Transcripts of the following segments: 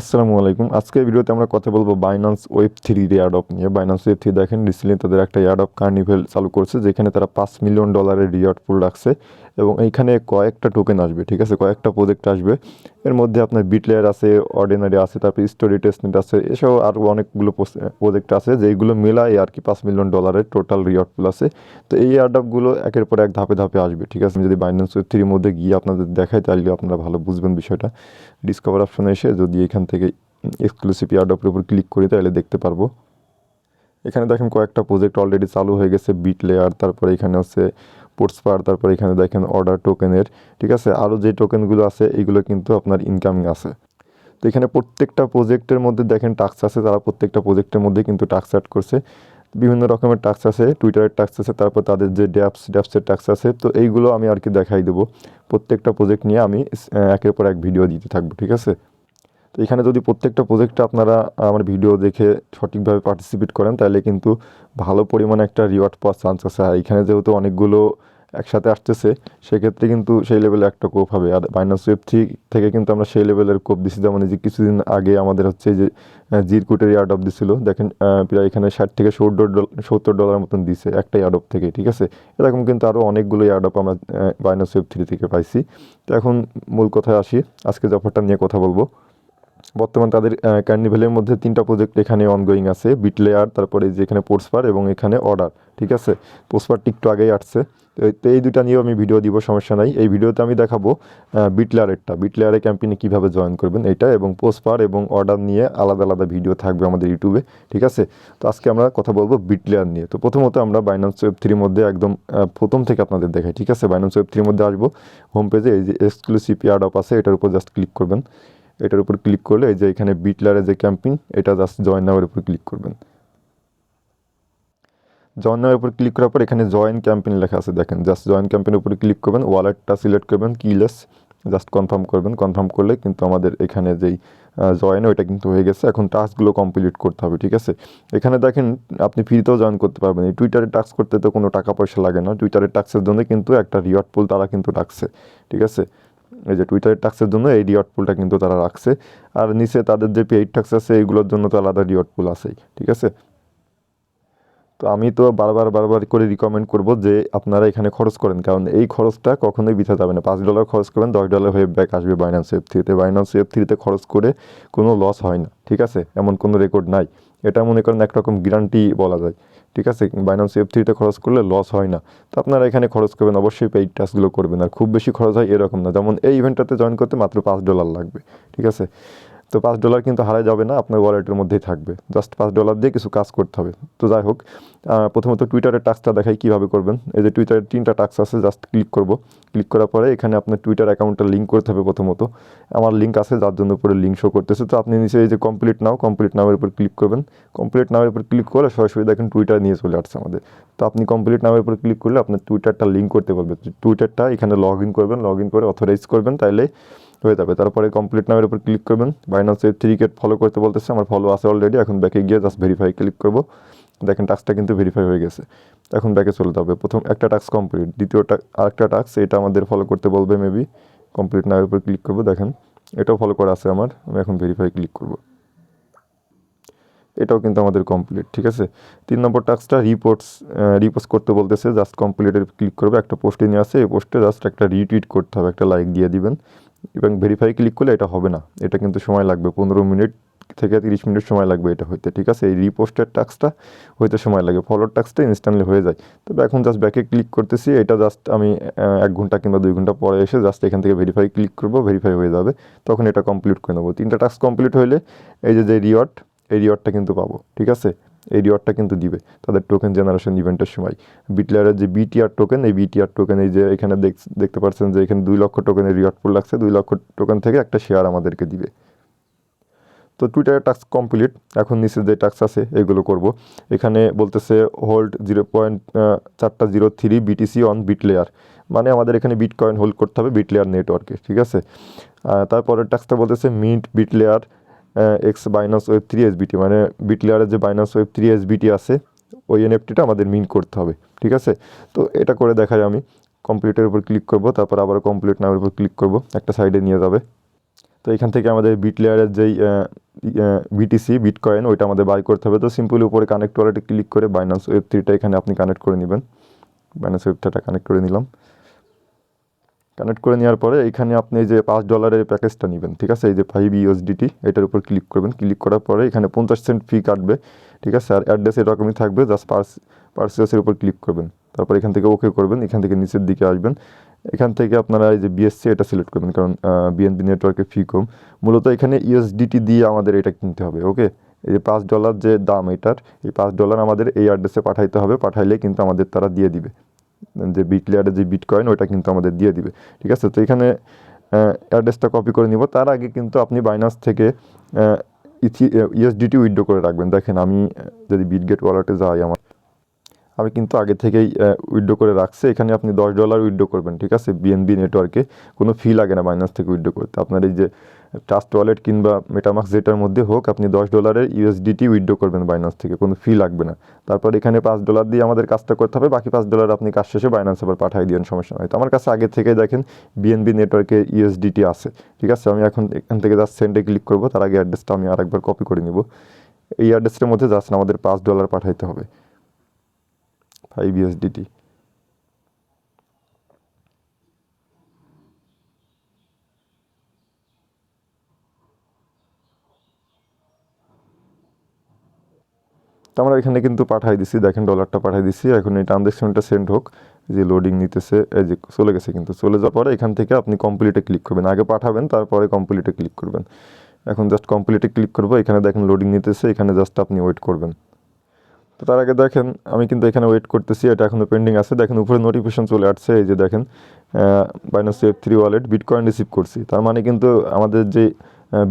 আসসালামু আলাইকুম। আজকে ভিডিওতে আমরা কথা বলব বাইনান্স ওয়েব থ্রি ইয়ারডপ নিয়ে। বাইনান্স ওয়েব থ্রি দেখেন রিসেন্টলি তাদের একটা ইয়ারডপ কার্নিভেল চালু করছে, যেখানে তারা পাঁচ মিলিয়ন ডলারের রিওয়ার্ড পুল রাখছে। এবং এইখানে কয়েকটা টোকেন আসবে, ঠিক আছে? কয়েকটা প্রজেক্ট আসবে। এর মধ্যে আপনার বিটলেয়ার আছে অর্ডিনারি আছে, তারপর স্টোরি টেস্টনেট আছে, এসব আরও অনেকগুলো প্রজেক্ট আছে, যেইগুলো মেলায় আর কি পাঁচ মিলিয়ন ডলারের টোটাল রিওয়ার্ড আছে। তো এই এয়ারডপগুলো একের পর এক ধাপে ধাপে আসবে, ঠিক আছে? যদি বাইনান্স ওয়েব থ্রির মধ্যে গিয়ে আপনাদের দেখাই তাহলে আপনারা ভালো বুঝবেন বিষয়টা। ডিসকভার অপশনে এসে যদি এখান থেকে এক্সক্লুসিভ ইয়ারডপের উপর ক্লিক করি, তাহলে দেখতে পারব। এখানে দেখেন কয়েকটা প্রজেক্ট অলরেডি চালু হয়ে গেছে বিট লেয়ার তারপরে এখানে হচ্ছে পোর্টসপার তারপরে এখানে দেখেন অর্ডার টোকেনের ঠিক আছে? আরও যে টোকেনগুলো আছে এইগুলো কিন্তু আপনার ইনকামিং আছে। তো এখানে প্রত্যেকটা প্রজেক্টের মধ্যে দেখেন টাক্স আছে, তারা প্রত্যেকটা প্রজেক্টের মধ্যে কিন্তু টাক্স অ্যাড করছে। বিভিন্ন রকমের টাক্স আছে টুইটারের টাক্স আছে, তারপর তাদের যে ড্যাপস ড্যাপসের টাক্স আছে। তো এইগুলো আমি আর কি দেখাই দেবো। প্রত্যেকটা প্রজেক্ট নিয়ে আমি একের পর এক ভিডিও দিতে থাকব, ঠিক আছে? তো এখানে যদি প্রত্যেকটা প্রজেক্টে আপনারা আমার ভিডিও দেখে সঠিকভাবে পার্টিসিপেট করেন, তাহলে কিন্তু ভালো পরিমাণে একটা রিওয়ার্ড পাওয়ার চান্স আছে। আর এখানে যেহেতু অনেকগুলো একসাথে আসতেছে, সেক্ষেত্রে কিন্তু সেই লেভেলে একটা কোপ হবে। আর মাইনাস ওয়েব থ্রি থেকে কিন্তু আমরা সেই লেভেলের কোপ দিছি। যেমন যে কিছুদিন আগে আমাদের হচ্ছে যে জিরকুটের অফ দিছিল, দেখেন প্রায় এখানে ষাট থেকে সত্তর সত্তর ডলার মতন দিছে একটা ইয়ার্ড অফ থেকে, ঠিক আছে? এরকম কিন্তু আরও অনেকগুলো অফ আমরা মাইনাস ওয়েব থ্রি থেকে পাইছি। তো এখন মূল কথায় আসি। আজকে যে অফারটা নিয়ে কথা বলব বর্তমান তাদের কার্নিভেলের মধ্যে তিনটা প্রজেক্ট এখানে অনগোয়িং আছে বিটলেয়ার তারপরে যে এখানে পোর্টসপার এবং এখানে অর্ডার ঠিক আছে? পোস্টপারটি একটু আগেই আসছে। তো এই- দুটা নিয়েও আমি ভিডিও দিব, সমস্যা নাই। এই ভিডিওতে আমি দেখাবো বিটলেয়ারেরটা বিটলেয়ারের ক্যাম্পেইনে কীভাবে জয়েন করবেন এটা এবং পোস্টপার এবং অর্ডার নিয়ে আলাদা আলাদা ভিডিও থাকবে আমাদের ইউটিউবে ঠিক আছে? তো আজকে আমরা কথা বলব বিটলেয়ার নিয়ে। তো প্রথমত আমরা বাইনান্স ওয়েব থ্রির মধ্যে একদম প্রথম থেকে আপনাদের দেখাই, ঠিক আছে? বাইনান্স ওয়েব থ্রির মধ্যে আসব। হোম পেজে এই যে এক্সক্লুসিভ ইয়ার্ড অফ আছে, এটার উপর জাস্ট ক্লিক করবেন। এটার উপর ক্লিক করলে এই যে এখানে বিটলারের যে ক্যাম্পিং এটা জাস্ট জয়েন নামের উপর ক্লিক করবেন। জয়েন নামের উপর ক্লিক করার পর এখানে জয়েন ক্যাম্পেইন লেখা আছে, দেখেন জাস্ট জয়েন ক্যাম্পেইনের উপরে ক্লিক করবেন ওয়ালেটটা সিলেক্ট করবেন কিলেস জাস্ট কনফার্ম করবেন কনফার্ম করলে কিন্তু আমাদের এখানে যেই জয়েন ওইটা কিন্তু হয়ে গেছে। এখন টাস্কগুলো কমপ্লিট করতে হবে, ঠিক আছে? এখানে দেখেন, আপনি ফ্রিতেও জয়েন করতে পারবেন। এই টুইটারে টাস্ক করতে তো কোনো টাকা পয়সা লাগে না। টুইটারের টাস্কের জন্য কিন্তু একটা রিওয়ার্ড পুল তারা কিন্তু রাখছে, ঠিক আছে? এই যে টুইটারের টাক্সের জন্য এই রিওয়ার্ড পুলটা কিন্তু তারা রাখছে। আর নিচে তাদের যে পেইড টাক্স আছে, এইগুলোর জন্য তো আলাদা রিওয়ার্ড পুল আছেই, ঠিক আছে? তো আমি তো বারবার বারবার করে রিকমেন্ড করব যে আপনারা এখানে খরচ করেন, কারণ এই খরচটা কখনোই বৃথা যাবে না। পাঁচ ডলার খরচ করবেন, দশ ডলার হয়ে ব্যাক আসবে বাইনান্স এফ থ্রিতে বাইনান্স এফ থ্রিতে খরচ করে কোনো লস হয় না, ঠিক আছে? এমন কোনো রেকর্ড নাই। এটা মনে করেন একরকম গ্যারান্টি বলা যায়। ঠিক আছে? বাইনান্স এফ থ্রিতে খরচ করলে লস হয় না। তো আপনারা এখানে খরচ করবেন, অবশ্যই পেইড টাস্কগুলো করবেন। আর খুব বেশি খরচ হয় এরকম না। যেমন এই ইভেন্টটাতে জয়েন করতে মাত্র পাঁচ ডলার লাগবে। ঠিক আছে? তো পাঁচ ডলার কিন্তু হারাই যাবে না, আপনার ওয়ালেটের মধ্যেই থাকবে। জাস্ট পাঁচ ডলার দিয়ে কিছু কাজ করতে হবে। তো যাই হোক প্রথমত টুইটারের টাস্কটা দেখাই কীভাবে করবেন। এই যে টুইটারের তিনটা টাস্ক আছে জাস্ট ক্লিক করব। ক্লিক করার পরে এখানে আপনার টুইটার অ্যাকাউন্টটা লিঙ্ক করতে হবে প্রথমত। আমার লিঙ্ক আছে, যার জন্য উপরে লিঙ্ক শো করতেছে। তো আপনি নিচে এই যে কমপ্লিট নাও কমপ্লিট নামের উপর ক্লিক করবেন। কমপ্লিট নামের উপর ক্লিক করলে সরাসরি দেখেন টুইটার নিয়ে চলে আসছে আমাদের। তো আপনি কমপ্লিট নামের উপর ক্লিক করলে আপনার টুইটারটা লিঙ্ক করতে পারবে টুইটারটা এখানে লগ ইন করবেন লগ ইন করে অথরাইজ করবেন। তাইলে হয়ে যাবে। তারপরে কমপ্লিট নামের উপর ক্লিক করবেন। বাইনান্সের থ্রি গেট ফলো করতে বলতেছে, আমার ফলো আছে অলরেডি এখন ব্যাকে গিয়ে জাস্ট ভেরিফাই ক্লিক করব। দেখেন টাস্কটা কিন্তু ভেরিফাই হয়ে গেছে। এখন ব্যাকে চলে যাবে। প্রথম একটা টাস্ক কমপ্লিট দ্বিতীয়টা আরেকটা টাস্ক এটা আমাদের ফলো করতে বলবে মেবি কমপ্লিট নামের উপর ক্লিক করব, দেখেন। এটাও ফলো করা আছে আমার, আমি এখন ভেরিফাই ক্লিক করব। এটাও কিন্তু আমাদের কমপ্লিট ঠিক আছে? তিন নম্বর টাস্কটা রিপোর্টস রিপোস্ট করতে বলতেছে জাস্ট কমপ্লিটের ক্লিক করবে। একটা পোস্টে নিয়ে আসে, এই পোস্টে জাস্ট একটা রিটুইট করতে হবে, একটা লাইক দিয়ে দিবেন। এবং ভেরিফাই ক্লিক করলে এটা হবে না। এটা কিন্তু সময় লাগবে, পনেরো মিনিট থেকে তিরিশ মিনিট সময় লাগবে এটা হইতে, ঠিক আছে? এই রিপোস্টের টাস্কটা হইতে সময় লাগে ফলোর টাস্কটা ইনস্ট্যান্টলি হয়ে যায়। তবে এখন জাস্ট ব্যাকে ক্লিক করতেছি, এটা জাস্ট আমি এক ঘণ্টা কিংবা দুই ঘণ্টা পরে এসে জাস্ট এখান থেকে ভেরিফাই ক্লিক করব ভেরিফাই হয়ে যাবে। তখন এটা কমপ্লিট করে নেব। তিনটা টাস্ক কমপ্লিট হলে এই যে যে রিওয়ার্ড এই রিওয়ার্ডটা কিন্তু পাবো, ঠিক আছে? এই রিওয়ার্ডটা কিন্তু দিবে। তাদের টোকেন জেনারেশন ইভেন্টের সময়। বিটলারের যে বিটিআর টোকেন এই বিটিআর টোকেন এই যে এখানে দেখ- দেখতে পাচ্ছেন যে এখানে দুই লক্ষ টোকেনের রিওয়ার্ড পুল লাগছে। দুই লক্ষ টোকেন থেকে একটা শেয়ার আমাদেরকে দিবে। তো টুইটারের টাস্ক কমপ্লিট এখন নিচে যে টাস্ক আছে, এগুলো করব। এখানে বলতেছে হোল্ড জিরো পয়েন্ট চারটা zero three BTC on Bit Layer মানে আমাদের এখানে বিট কয়েন হোল্ড করতে হবে বিট লেয়ার নেটওয়ার্কে ঠিক আছে? তারপরের টাস্কটা বলতেছে mint Bit Layer X Binance web three SBT মানে বিট লেয়ারের যে বাইনাস ওয়েব থ্রি এসবিটি আছে, ওই এনএফটিটা আমাদের মিন্ট করতে হবে, ঠিক আছে? তো এটা করে দেখাই আমি। কমপ্লিটের উপর ক্লিক করব, তারপর আবার কমপ্লিট নামের উপর ক্লিক করব, একটা সাইডে নিয়ে যাবে। তো এখান থেকে আমাদের বিট লেয়ারের যেই বিটিসি বিটকয়েন ওইটা আমাদের বাই করতে হবে। তো সিম্পলি উপরে কানেক্ট ওয়ালেটে ক্লিক করে বাইন্যান্স ওয়েব থ্রিটা এখানে আপনি কানেক্ট করে নেবেন। বাইন্যান্স ওয়েব থ্রিটা কানেক্ট করে নিলাম। কানেক্ট করে নেওয়ার পরে এখানে আপনি যে পাঁচ ডলারের প্যাকেজটা নেবেন, ঠিক আছে? এই যে ফাইভ ইউএসডিটি এটার উপর ক্লিক করবেন। ক্লিক করার পরে এখানে পঞ্চাশ সেন্ট ফি কাটবে, ঠিক আছে? আর অ্যাড্রেস এরকমই থাকবে জাস্ট পার্স পার্সেসের উপর ক্লিক করবেন। তারপর এখান থেকে ওকে করবেন, এখান থেকে নিচের দিকে আসবেন। এখান থেকে আপনারা এই যে বিএসসি এটা সিলেক্ট করবেন, কারণ বিএনপি নেটওয়ার্কে ফি কম। মূলত এখানে ইউএসডিটি দিয়ে আমাদের এটা কিনতে হবে ওকে এই যে পাঁচ ডলার যে দাম এটার, এই পাঁচ ডলার আমাদের এই অ্যাড্রেসে পাঠাইতে হবে, পাঠাইলে কিন্তু আমাদের তারা দিয়ে দিবে। যে বিট লেয়ারে যে বিট কয়েন ওইটা কিন্তু আমাদের দিয়ে দিবে। ঠিক আছে? তো এখানে অ্যাড্রেসটা কপি করে নিব। তার আগে কিন্তু আপনি বাইনাস থেকে ইসডিটি উইথড্র করে রাখবেন। দেখেন, আমি যদি বিটগেট ওয়ালেটে যাই আমার আমি কিন্তু আগে থেকেই উইথড্র করে রাখছি। এখানে আপনি দশ ডলার উইড্রো করবেন, ঠিক আছে? বিএনবি নেটওয়ার্কে কোনো ফি লাগে না বাইনান্স থেকে উইড্রো করতে। আপনার এই যে ট্রাস্ট ওয়ালেট কিংবা মেটামাক্স যেটার মধ্যে হোক, আপনি দশ ডলারের ইউএসডিটি উইড্রো করবেন বাইনান্স থেকে, কোনো ফি লাগবে না। তারপর এখানে পাঁচ ডলার দিয়ে আমাদের কাজটা করতে হবে, বাকি পাঁচ ডলার আপনি কাজ শেষে বাইনান্স আবার পাঠিয়ে দিন সমস্যা নয় তো আমার কাছে আগে থেকে দেখেন বিএনবি নেটওয়ার্কে ইউএসডিটি আছে, ঠিক আছে? আমি এখন এখান থেকে জাস্ট সেন্ডে ক্লিক করব, তার আগে অ্যাড্রেসটা আমি আরেকবার কপি করে নিব। এই অ্যাড্রেসটার মধ্যে জাস্ট আমাদের পাঁচ ডলার পাঠাইতে হবে। ফাইভ ইউএসডিটি তো আমরা এখানে কিন্তু পাঠাই দিছি, দেখেন ডলারটা পাঠাই দিছি, এখন এই ট্রানজ্যাকশনটা সেন্ড হোক, যে লোডিং নিতেছে, এই যে চলে গেছে কিন্তু, চলে যাওয়ার পরে এখান থেকে আপনি কমপ্লিটে ক্লিক করবেন, আগে পাঠাবেন, তারপরে কমপ্লিটে ক্লিক করবেন। এখন জাস্ট কমপ্লিটে ক্লিক করব, এখানে দেখেন লোডিং নিতেছে, এখানে জাস্ট আপনি ওয়েট করবেন। তো তার আগে দেখেন, আমি কিন্তু এখানে ওয়েট করতেছি, এটা এখনও পেন্ডিং আছে। দেখেন, উপরে নোটিফিকেশন চলে আসছে, এই যে দেখেন Binance F three wallet bitcoin receive করছি। তার মানে কিন্তু আমাদের যে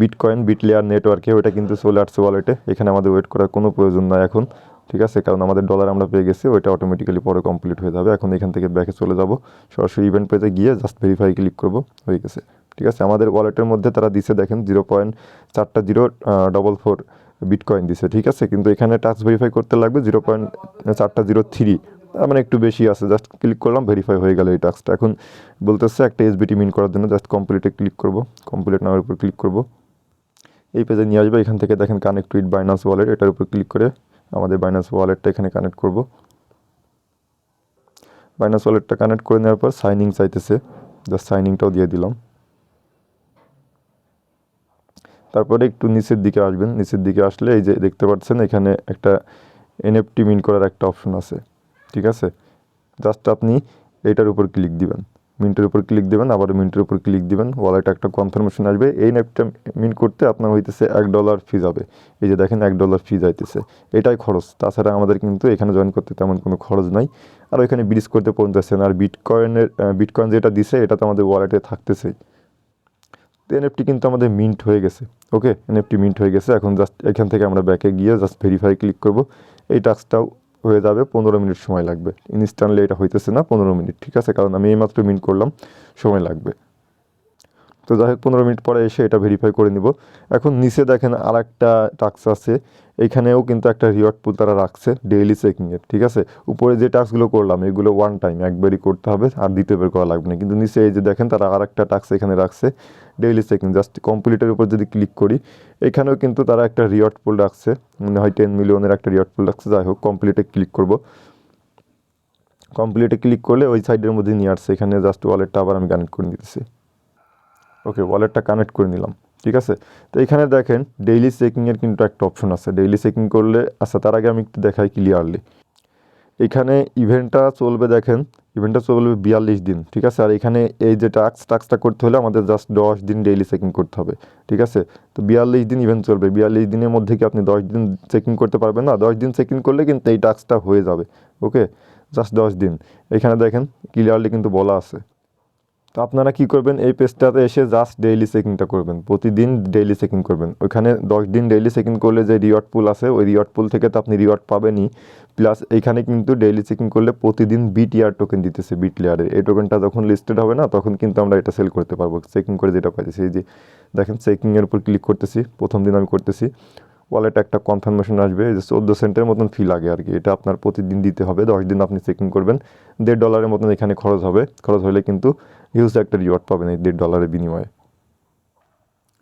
বিটকয়েন বিট লেয়ার নেটওয়ার্কে ওটা কিন্তু চলে আসছে ওয়ালেটে এখানে আমাদের ওয়েট করার কোনো প্রয়োজন নাই এখন, ঠিক আছে? কারণ আমাদের ডলার আমরা পেয়ে গেছি, ওইটা অটোমেটিক্যালি পরে কমপ্লিট হয়ে যাবে। এখন এখান থেকে ব্যাকে চলে যাব। সরাসরি ইভেন্ট পেজে গিয়ে জাস্ট ভেরিফাই ক্লিক করব, হয়ে গেছে। ঠিক আছে? আমাদের ওয়ালেটের মধ্যে তারা দিছে, দেখেন জিরো পয়েন্ট চারটা জিরো ডবল ফোর বিটকয়েন দিছে, ঠিক আছে? কিন্তু এখানে টাস্ক ভেরিফাই করতে লাগবে জিরো পয়েন্ট চারটা জিরো থ্রি তার মানে একটু বেশি আছে জাস্ট ক্লিক করলাম ভেরিফাই হয়ে গেল এই টাস্কটা এখন বলতেছে একটা এসবিটি মিন করার জন্য জাস্ট কমপ্লিটে ক্লিক করব। কমপ্লিট নামের উপর ক্লিক করব। এই পেজে নিয়ে আসবে, এখান থেকে দেখেন কানেক্ট উইথ বাইনান্স ওয়ালেট এটার উপর ক্লিক করে আমাদের বাইনান্স ওয়ালেটটা এখানে কানেক্ট করব। বাইনান্স ওয়ালেটটা কানেক্ট করে নেওয়ার পর সাইনিং চাইতেছে জাস্ট সাইনিংটাও দিয়ে দিলাম। তারপরে একটু নিচের দিকে আসবেন। নিচের দিকে আসলে এই যে দেখতে পাচ্ছেন, এখানে একটা এনএফটি মিন করার একটা অপশন আছে। ঠিক আছে? জাস্ট আপনি এইটার উপর ক্লিক দিবেন। মিন্টের উপর ক্লিক দিবেন, আবার মিন্টের উপর ক্লিক দিবেন। ওয়ালেট একটা কনফার্মেশন আসবে। এই নেপটা মিন্ট করতে আপনার হইতেছে এক ডলার ফি যাবে। এই যে দেখেন, এক ডলার ফি যাইতেছে। এটাই খরচ। তাছাড়া আমাদের কিন্তু এখানে জয়েন করতে তেমন কোনো খরচ নাই। আর ওইখানে ব্রিজ করতে পৌঁছাচ্ছেন। আর বিটকয়েনের বিটকয়েন যেটা দিছে এটা তো আমাদের ওয়ালেটে থাকতেছেই এনএফটি কিন্তু আমাদের মিন্ট হয়ে গেছে ওকে এনএফটি মিন্ট হয়ে গেছে, এখন জাস্ট এখান থেকে আমরা ব্যাকে গিয়ে জাস্ট ভেরিফাই ক্লিক করব। এই টাস্কটাও হয়ে যাবে, পনেরো মিনিট সময় লাগবে। ইনস্ট্যান্টলি এটা হইতেছে না, পনেরো মিনিট, ঠিক আছে? কারণ আমি এইমাত্র মিন্ট করলাম, সময় লাগবে। তো যাই হোক, পনেরো মিনিট পরে এসে এটা ভেরিফাই করে নিব। এখন নিচে দেখেন আর একটা টাক্স আছে। এইখানেও কিন্তু একটা রিওয়ার্ড পুল তারা রাখছে ডেইলি চেকিংয়ের ঠিক আছে? উপরে যে টাস্কগুলো করলাম, এগুলো ওয়ান টাইম একবারই করতে হবে আর দ্বিতীয়বার করা লাগবে না। কিন্তু নিচে এই যে দেখেন, তারা আর একটা টাস্ক এখানে রাখছে ডেইলি চেকিং জাস্ট কমপ্লিটের উপর যদি ক্লিক করি, এখানেও কিন্তু তারা একটা রিওয়ার্ড পুল রাখছে, মনে হয় টেন মিলিয়নের একটা রিওয়ার্ড পুল রাখছে। যাই হোক কমপ্লিটে ক্লিক করব। কমপ্লিটে ক্লিক করলে ওই সাইডের মধ্যে নিয়ে আসছে, এখানে জাস্ট ওয়ালেটটা আবার আমি কানেক্ট করে দিতেছি। ওকে ওয়ালেটটা কানেক্ট করে নিলাম, ঠিক আছে? তো এখানে দেখেন ডেইলি চেকিংয়ের কিন্তু একটা অপশন আছে। ডেইলি চেকিং করলে আচ্ছা তার আগে আমি একটু দেখাই ক্লিয়ারলি এখানে ইভেন্টটা চলবে, দেখেন ইভেন্টটা চলবে বিয়াল্লিশ দিন, ঠিক আছে? আর এখানে এই যে টাক্স টাক্সটা করতে হলে আমাদের জাস্ট দশ দিন ডেইলি চেকিং করতে হবে, ঠিক আছে? তো বিয়াল্লিশ দিন ইভেন্ট চলবে। বিয়াল্লিশ দিনের মধ্যে কি আপনি দশ দিন চেকিং করতে পারবেন? না, দশ দিন চেকিং করলে কিন্তু এই টাস্কটা হয়ে যাবে ওকে জাস্ট দশ দিন। এখানে দেখেন ক্লিয়ারলি কিন্তু বলা আছে। তো আপনারা কি করবেন? এই পেজটাতে এসে জাস্ট ডেইলি চেকিংটা করবেন। প্রতিদিন ডেইলি চেকিং করবেন। ওইখানে দশ দিন ডেইলি চেকিং করলে যে রিওয়ার্ড পুল আছে, ওই রিওয়ার্ড পুল থেকে তো আপনি রিওয়ার্ড পাবেনই। প্লাস এইখানে কিন্তু ডেইলি চেকিং করলে প্রতিদিন বিট ইয়ার টোকেন দিতেছে বিট লেয়ারের এই টোকেনটা যখন লিস্টেড হবে না, তখন কিন্তু আমরা এটা সেল করতে পারব। চেকিং করে যেটা পাইতেছি। এই যে দেখেন চেকিংয়ের উপর ক্লিক করতেছি। প্রথম দিন আমি করতেছি। ওয়ালেটে একটা কনফার্মেশন আসবে যে চোদ্দ সেন্টের মতন ফি লাগে আর কি। এটা আপনার প্রতিদিন দিতে হবে, দশ দিন আপনি চেকিং করবেন। দেড় ডলারের মতন এখানে খরচ হবে। খরচ হলে কিন্তু হিউজ একটা রিওয়ার্ড পাবেন এই দেড় ডলারের বিনিময়ে।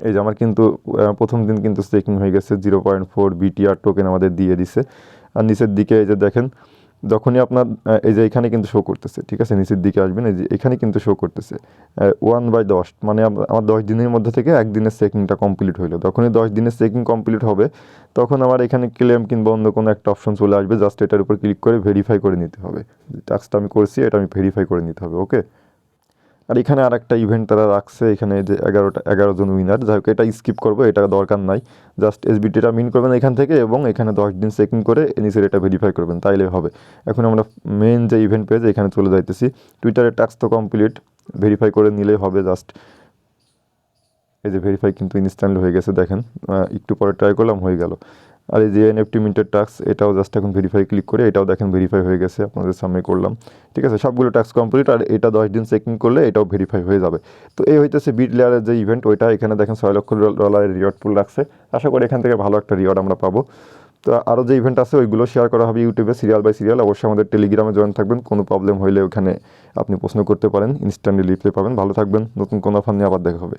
এই যে আমার কিন্তু প্রথম দিন কিন্তু চেকিং হয়ে গেছে zero point four BTR token আমাদের দিয়ে দিছে। আর নিচের দিকে এই যে দেখেন যখনই আপনার এই যে এখানে কিন্তু শো করতেছে, ঠিক আছে? নিচের দিকে আসবেন, এই যে এখানে কিন্তু শো করতেছে। ওয়ান বাই দশ মানে আমার দশ দিনের মধ্যে থেকে একদিনের চেকিংটা কমপ্লিট হইল। যখনই দশ দিনের চেকিং কমপ্লিট হবে, তখন আমার এখানে ক্লেম কিংবা অন্য কোনো একটা অপশন চলে আসবে জাস্ট এটার উপর ক্লিক করে ভেরিফাই করে নিতে হবে। টাস্কটা আমি করছি, এটা আমি ভেরিফাই করে নিতে হবে ওকে আর এখানে আর একটা ইভেন্ট তারা রাখছে, এখানে যে এগারোটা, এগারো জন উইনার যাই হোক, এটা স্কিপ করব, এটা দরকার নাই। জাস্ট এস এসবিটিটা মিন করবেন এখান থেকে এবং এখানে দশ দিন চেকিং করে নিচের এটা ভেরিফাই করবেন, তাইলে হবে। এখন আমরা মেন যে ইভেন্ট পেজ এখানে চলে যাইতেছি। টুইটারের টাস্ক তো কমপ্লিট ভেরিফাই করে নিলেই হবে জাস্ট এই যে ভেরিফাই কিন্তু ইনস্ট্যান্টলি হয়ে গেছে, দেখেন। একটু পরে ট্রাই করলাম, হয়ে গেল। আর এই যে এনএফটি মিন্টের টাস্ক এটাও জাস্ট এখন ভেরিফাই ক্লিক করে, এটাও দেখেন ভেরিফাই হয়ে গেছে, আপনাদের সামনে করলাম। ঠিক আছে, সবগুলো টাস্ক কমপ্লিট আর এটা দশ দিন চেকিং করলে এটাও ভেরিফাই হয়ে যাবে। তো এই হইতেছে বিট লেয়ারের যে ইভেন্ট ওইটা এখানে দেখেন ছয় লক্ষ ডলারের রিওয়ার্ড পুল রাখছে। আশা করি এখান থেকে ভালো একটা রিওয়ার্ড আমরা পাবো। তো আরও যে ইভেন্ট আছে, ওইগুলো শেয়ার করা হবে ইউটিউবে সিরিয়াল বাই সিরিয়াল অবশ্যই আমাদের টেলিগ্রামে জয়েন থাকবেন। কোনো প্রবলেম হইলে ওখানে আপনি প্রশ্ন করতে পারেন ইনস্ট্যান্টলি রিপ্লাই পাবেন। ভালো থাকবেন, নতুন কোনো অফার নিয়ে আবার দেখা হবে।